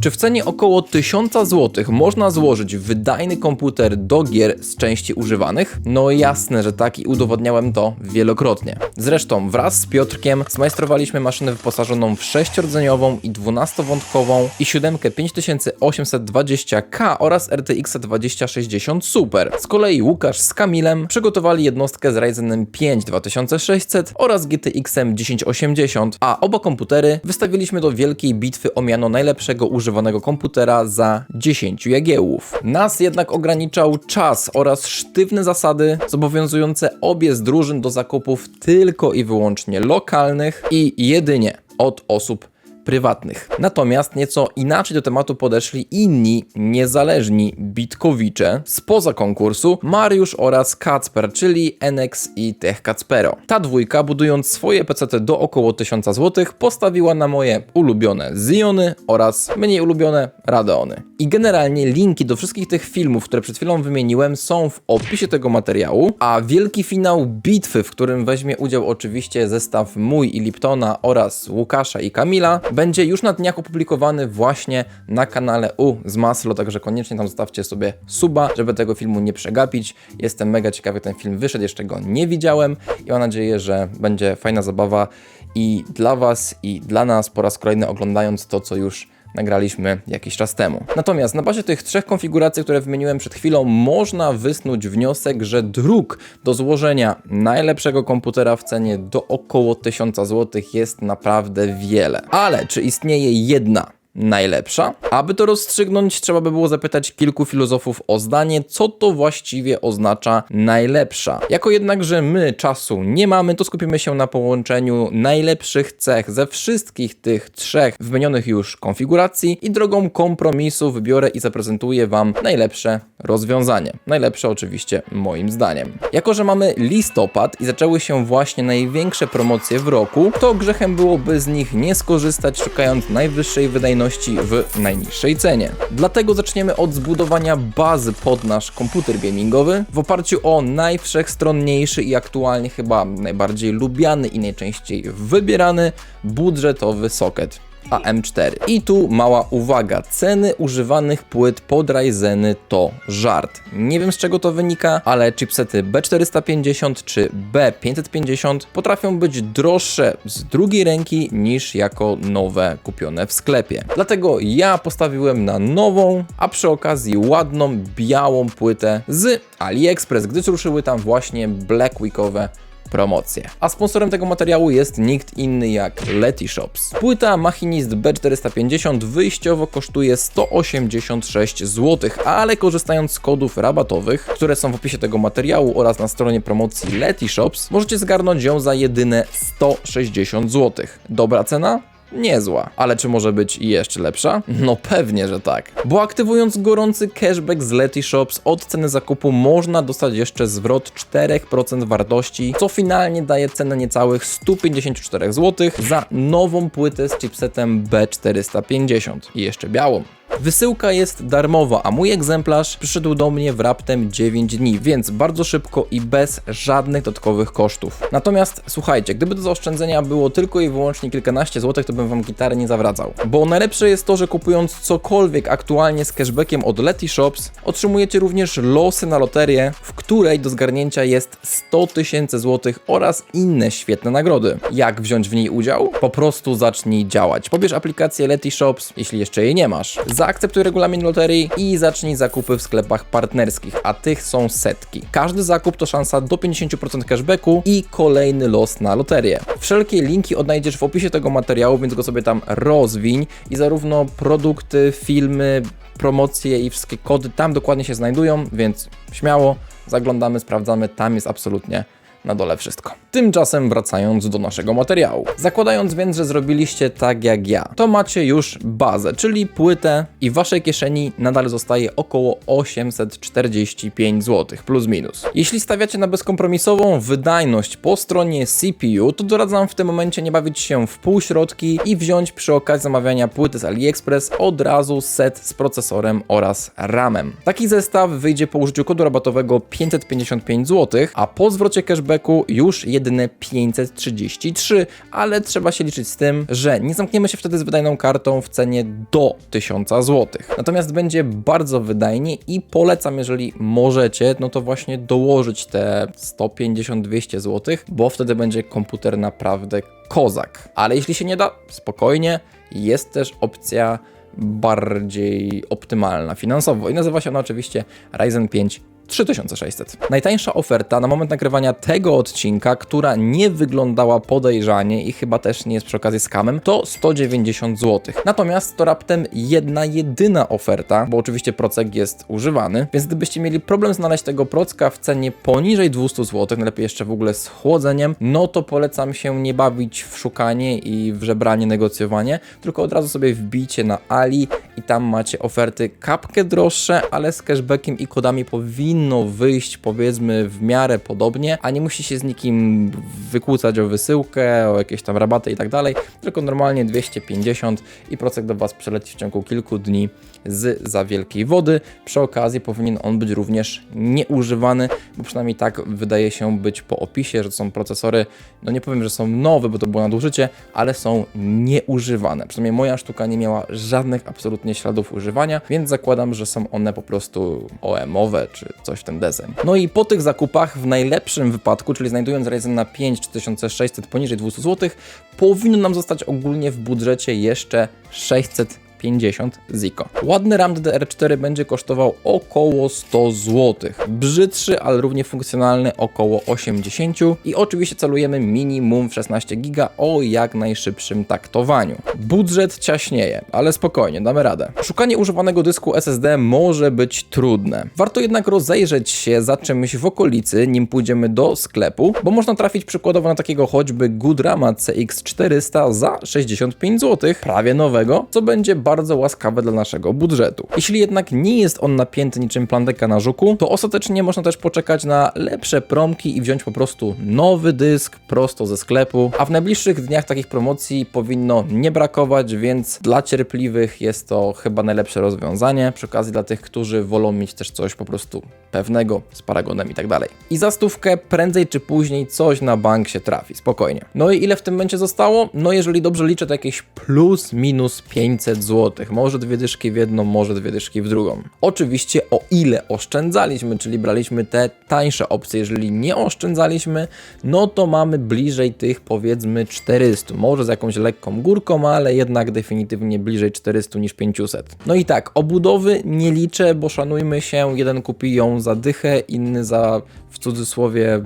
Czy w cenie około 1000 zł można złożyć wydajny komputer do gier z części używanych? No jasne, że tak i udowodniałem to wielokrotnie. Zresztą wraz z Piotrkiem zmajstrowaliśmy maszynę wyposażoną w 6-rdzeniową i 12-wątkową i 7 5820K oraz RTX 2060 Super. Z kolei Łukasz z Kamilem przygotowali jednostkę z Ryzenem 5 2600 oraz GTX 1080, a oba komputery wystawiliśmy do wielkiej bitwy o miano najlepszego używanego komputera za 10 jagiełów. Nas jednak ograniczał czas oraz sztywne zasady zobowiązujące obie z drużyn do zakupów tylko i wyłącznie lokalnych i jedynie od osób prywatnych. Natomiast nieco inaczej do tematu podeszli inni niezależni bitkowicze spoza konkursu, Mariusz oraz Kacper, czyli NX i Tech Kacpero. Ta dwójka, budując swoje PC do około 1000 zł, postawiła na moje ulubione Ziony oraz mniej ulubione Radeony. I generalnie linki do wszystkich tych filmów, które przed chwilą wymieniłem, są w opisie tego materiału, a wielki finał bitwy, w którym weźmie udział oczywiście zestaw mój i Liptona oraz Łukasza i Kamila, będzie już na dniach opublikowany właśnie na kanale U z Maslo, także koniecznie tam zostawcie sobie suba, żeby tego filmu nie przegapić. Jestem mega ciekawy, jak ten film wyszedł, jeszcze go nie widziałem i mam nadzieję, że będzie fajna zabawa i dla Was, i dla nas po raz kolejny oglądając to, co już nagraliśmy jakiś czas temu. Natomiast na bazie tych trzech konfiguracji, które wymieniłem przed chwilą, można wysnuć wniosek, że dróg do złożenia najlepszego komputera w cenie do około 1000 zł jest naprawdę wiele. Ale czy istnieje jedna najlepsza? Aby to rozstrzygnąć, trzeba by było zapytać kilku filozofów o zdanie, co to właściwie oznacza najlepsza. Jako jednak, że my czasu nie mamy, to skupimy się na połączeniu najlepszych cech ze wszystkich tych trzech wymienionych już konfiguracji i drogą kompromisu wybiorę i zaprezentuję Wam najlepsze rozwiązanie. Najlepsze oczywiście moim zdaniem. Jako, że mamy listopad i zaczęły się właśnie największe promocje w roku, to grzechem byłoby z nich nie skorzystać, szukając najwyższej wydajności w najniższej cenie. Dlatego zaczniemy od zbudowania bazy pod nasz komputer gamingowy w oparciu o najwszechstronniejszy i aktualnie chyba najbardziej lubiany i najczęściej wybierany budżetowy socket. AM4. I tu mała uwaga, ceny używanych płyt pod Ryzeny to żart. Nie wiem z czego to wynika, ale chipsety B450 czy B550 potrafią być droższe z drugiej ręki niż jako nowe kupione w sklepie. Dlatego ja postawiłem na nową, a przy okazji ładną białą płytę z AliExpress, gdyż ruszyły tam właśnie Black Weekowe promocję. A sponsorem tego materiału jest nikt inny jak Leti Shops. Płyta Machinist B450 wyjściowo kosztuje 186 zł, ale korzystając z kodów rabatowych, które są w opisie tego materiału oraz na stronie promocji Leti Shops, możecie zgarnąć ją za jedyne 160 zł. Dobra cena? Niezła. Ale czy może być jeszcze lepsza? No pewnie, że tak. Bo aktywując gorący cashback z Leti Shops od ceny zakupu można dostać jeszcze zwrot 4% wartości, co finalnie daje cenę niecałych 154 zł za nową płytę z chipsetem B450 i jeszcze białą. Wysyłka jest darmowa, a mój egzemplarz przyszedł do mnie w raptem 9 dni, więc bardzo szybko i bez żadnych dodatkowych kosztów. Natomiast słuchajcie, gdyby do zaoszczędzenia było tylko i wyłącznie kilkanaście złotych, to bym wam gitary nie zawracał. Bo najlepsze jest to, że kupując cokolwiek aktualnie z cashbackiem od Leti Shops, otrzymujecie również losy na loterię, w której do zgarnięcia jest 100 tysięcy złotych oraz inne świetne nagrody. Jak wziąć w niej udział? Po prostu zacznij działać. Pobierz aplikację Leti Shops, jeśli jeszcze jej nie masz zaakceptuj regulamin loterii i zacznij zakupy w sklepach partnerskich, a tych są setki. Każdy zakup to szansa do 50% cashbacku i kolejny los na loterię. Wszelkie linki odnajdziesz w opisie tego materiału, więc go sobie tam rozwiń i zarówno produkty, filmy, promocje i wszystkie kody tam dokładnie się znajdują, więc śmiało zaglądamy, sprawdzamy, tam jest absolutnie na dole wszystko. Tymczasem wracając do naszego materiału. Zakładając więc, że zrobiliście tak jak ja, to macie już bazę, czyli płytę i w waszej kieszeni nadal zostaje około 845 zł plus minus. Jeśli stawiacie na bezkompromisową wydajność po stronie CPU, to doradzam w tym momencie nie bawić się w półśrodki i wziąć przy okazji zamawiania płyty z AliExpress od razu set z procesorem oraz RAMem. Taki zestaw wyjdzie po użyciu kodu rabatowego 555 zł, a po zwrocie cashbacku cashbacku już jedyne 533, ale trzeba się liczyć z tym, że nie zamkniemy się wtedy z wydajną kartą w cenie do 1000 zł. Natomiast będzie bardzo wydajnie i polecam, jeżeli możecie, no to właśnie dołożyć te 150-200 zł, bo wtedy będzie komputer naprawdę kozak. Ale jeśli się nie da, spokojnie, jest też opcja bardziej optymalna finansowo i nazywa się ona oczywiście Ryzen 5 3600. Najtańsza oferta na moment nagrywania tego odcinka, która nie wyglądała podejrzanie i chyba też nie jest przy okazji skamem, to 190 zł. Natomiast to raptem jedna jedyna oferta, bo oczywiście procek jest używany, więc gdybyście mieli problem znaleźć tego procka w cenie poniżej 200 zł, najlepiej jeszcze w ogóle z chłodzeniem, no to polecam się nie bawić w szukanie i w żebranie, negocjowanie, tylko od razu sobie wbijcie na Ali i tam macie oferty kapkę droższe, ale z cashbackiem i kodami powinny powinno wyjść powiedzmy w miarę podobnie, a nie musi się z nikim wykłócać o wysyłkę, o jakieś tam rabaty i tak dalej, tylko normalnie 250 i procek do Was przeleci w ciągu kilku dni z za wielkiej wody. Przy okazji powinien on być również nieużywany, bo przynajmniej tak wydaje się być po opisie, że są procesory, no nie powiem, że są nowe, bo to było nadużycie, ale są nieużywane. Przynajmniej moja sztuka nie miała żadnych absolutnie śladów używania, więc zakładam, że są one po prostu OM-owe czy coś w ten deseń. No i po tych zakupach w najlepszym wypadku, czyli znajdując Ryzen na 5 3600 poniżej 200 zł, powinno nam zostać ogólnie w budżecie jeszcze 600 50 Zico. Ładny RAM DDR4 będzie kosztował około 100 zł. Brzydszy, ale równie funkcjonalny około 80 i oczywiście celujemy minimum w 16 GB o jak najszybszym taktowaniu. Budżet ciaśnieje, ale spokojnie, damy radę. Szukanie używanego dysku SSD może być trudne. Warto jednak rozejrzeć się za czymś w okolicy, nim pójdziemy do sklepu, bo można trafić przykładowo na takiego choćby Goodrama CX400 za 65 zł, prawie nowego, co będzie bardzo bardzo łaskawe dla naszego budżetu. Jeśli jednak nie jest on napięty niczym plandeka na żuku, to ostatecznie można też poczekać na lepsze promki i wziąć po prostu nowy dysk prosto ze sklepu, a w najbliższych dniach takich promocji powinno nie brakować, więc dla cierpliwych jest to chyba najlepsze rozwiązanie. Przy okazji dla tych, którzy wolą mieć też coś po prostu pewnego z paragonem i tak dalej. I za stówkę prędzej czy później coś na bank się trafi, spokojnie. No i ile w tym momencie zostało? No jeżeli dobrze liczę, to jakieś plus minus 500 zł może dwie dyszki w jedną, może dwie dyszki w drugą. Oczywiście o ile oszczędzaliśmy, czyli braliśmy te tańsze opcje. Jeżeli nie oszczędzaliśmy, no to mamy bliżej tych powiedzmy 400. Może z jakąś lekką górką, ale jednak definitywnie bliżej 400 niż 500. No i tak, obudowy nie liczę, bo szanujmy się, jeden kupi ją za dychę, inny za w cudzysłowie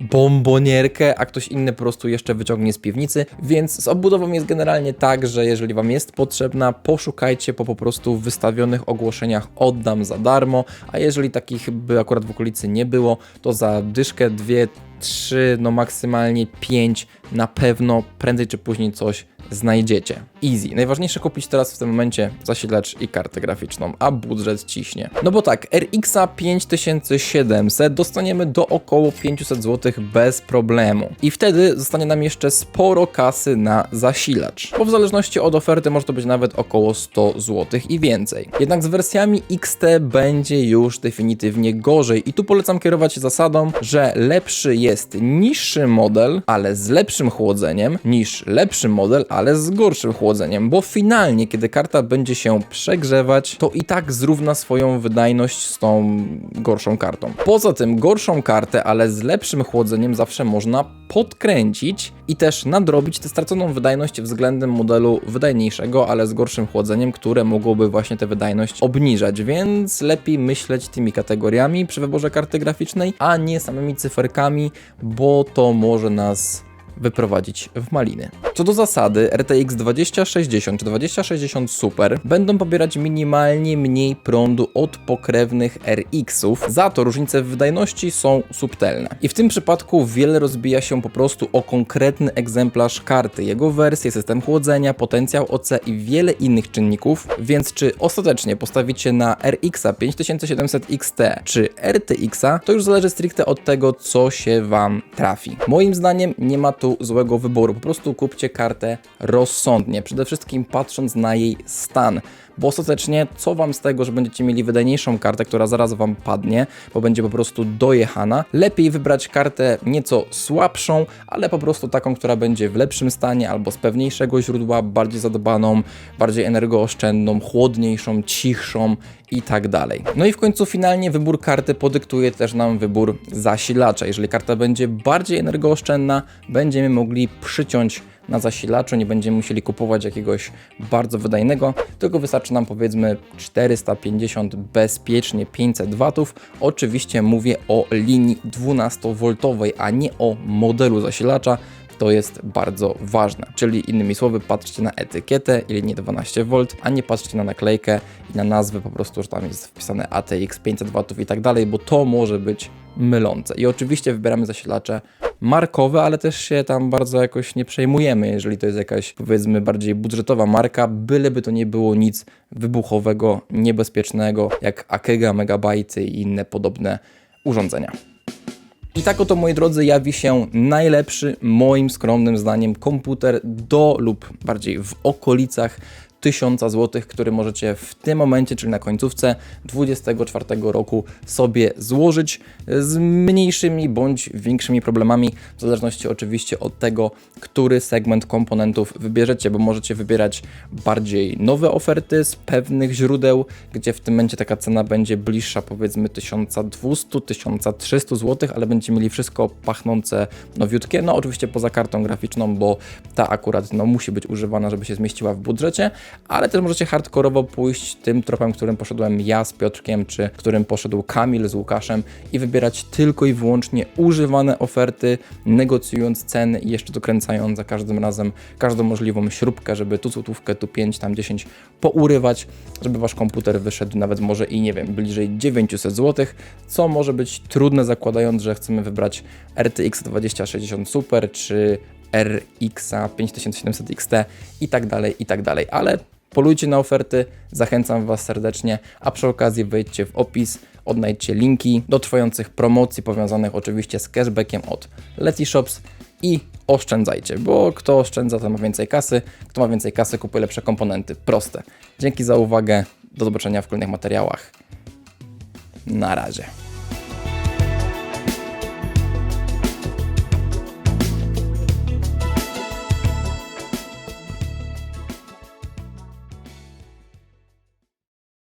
bombonierkę, a ktoś inny po prostu jeszcze wyciągnie z piwnicy, więc z obudową jest generalnie tak, że jeżeli Wam jest potrzebna, poszukajcie po po prostu wystawionych ogłoszeniach oddam za darmo, a jeżeli takich by akurat w okolicy nie było, to za dyszkę, dwie, trzy, no maksymalnie pięć na pewno prędzej czy później coś znajdziecie. Easy. Najważniejsze kupić teraz w tym momencie zasilacz i kartę graficzną, a budżet ciśnie. No bo tak, RX 5700 dostaniemy do około 500 zł bez problemu. I wtedy zostanie nam jeszcze sporo kasy na zasilacz. Bo w zależności od oferty może to być nawet około 100 zł i więcej. Jednak z wersjami XT będzie już definitywnie gorzej i tu polecam kierować się zasadą, że lepszy jest niższy model, ale z lepszym chłodzeniem, niż lepszy model, ale z gorszym chłodzeniem, bo finalnie, kiedy karta będzie się przegrzewać, to i tak zrówna swoją wydajność z tą gorszą kartą. Poza tym, gorszą kartę, ale z lepszym chłodzeniem zawsze można podkręcić i też nadrobić tę straconą wydajność względem modelu wydajniejszego, ale z gorszym chłodzeniem, które mogłoby właśnie tę wydajność obniżać, więc lepiej myśleć tymi kategoriami przy wyborze karty graficznej, a nie samymi cyferkami, bo to może nas wyprowadzić w maliny. Co do zasady, RTX 2060 czy 2060 Super będą pobierać minimalnie mniej prądu od pokrewnych RX-ów, za to różnice w wydajności są subtelne. I w tym przypadku wiele rozbija się po prostu o konkretny egzemplarz karty, jego wersję, system chłodzenia, potencjał OC i wiele innych czynników, więc czy ostatecznie postawicie na RX 5700 XT czy RTX, to już zależy stricte od tego, co się Wam trafi. Moim zdaniem nie ma tu tu złego wyboru. Po prostu kupcie kartę rozsądnie, przede wszystkim patrząc na jej stan bo ostatecznie co Wam z tego, że będziecie mieli wydajniejszą kartę, która zaraz Wam padnie, bo będzie po prostu dojechana. Lepiej wybrać kartę nieco słabszą, ale po prostu taką, która będzie w lepszym stanie albo z pewniejszego źródła, bardziej zadbaną, bardziej energooszczędną, chłodniejszą, cichszą i tak dalej. No i w końcu finalnie wybór karty podyktuje też nam wybór zasilacza. Jeżeli karta będzie bardziej energooszczędna, będziemy mogli przyciąć na zasilaczu, nie będziemy musieli kupować jakiegoś bardzo wydajnego, tylko wystarczy nam powiedzmy 450, bezpiecznie 500 watów. Oczywiście mówię o linii 12V, a nie o modelu zasilacza. To jest bardzo ważne. Czyli innymi słowy, patrzcie na etykietę i linię 12V, a nie patrzcie na naklejkę i na nazwę po prostu, że tam jest wpisane ATX 500W i tak dalej, bo to może być mylące. I oczywiście wybieramy zasilacze markowe, ale też się tam bardzo jakoś nie przejmujemy, jeżeli to jest jakaś powiedzmy bardziej budżetowa marka, byleby to nie było nic wybuchowego, niebezpiecznego, jak Akega, Megabajty i inne podobne urządzenia. I tak oto, moi drodzy, jawi się najlepszy, moim skromnym zdaniem, komputer do lub bardziej w okolicach 1000 zł, który możecie w tym momencie, czyli na końcówce 2024 roku sobie złożyć z mniejszymi bądź większymi problemami, w zależności oczywiście od tego, który segment komponentów wybierzecie, bo możecie wybierać bardziej nowe oferty z pewnych źródeł, gdzie w tym momencie taka cena będzie bliższa powiedzmy 1200-1300 zł, ale będziecie mieli wszystko pachnące nowiutkie, no oczywiście poza kartą graficzną, bo ta akurat no, musi być używana, żeby się zmieściła w budżecie, ale też możecie hardkorowo pójść tym tropem, którym poszedłem ja z Piotrkiem, czy którym poszedł Kamil z Łukaszem i wybierać tylko i wyłącznie używane oferty, negocjując ceny i jeszcze dokręcając za każdym razem każdą możliwą śrubkę, żeby tu złotówkę, tu 5, tam 10 pourywać, żeby wasz komputer wyszedł nawet może i nie wiem, bliżej 900 zł, co może być trudne zakładając, że chcemy wybrać RTX 2060 Super czy RX 5700 XT i tak dalej, i tak dalej, ale polujcie na oferty, zachęcam Was serdecznie, a przy okazji wejdźcie w opis, odnajdźcie linki do trwających promocji powiązanych oczywiście z cashbackiem od Letyshops i oszczędzajcie, bo kto oszczędza, to ma więcej kasy, kto ma więcej kasy, kupuje lepsze komponenty. Proste. Dzięki za uwagę, do zobaczenia w kolejnych materiałach. Na razie.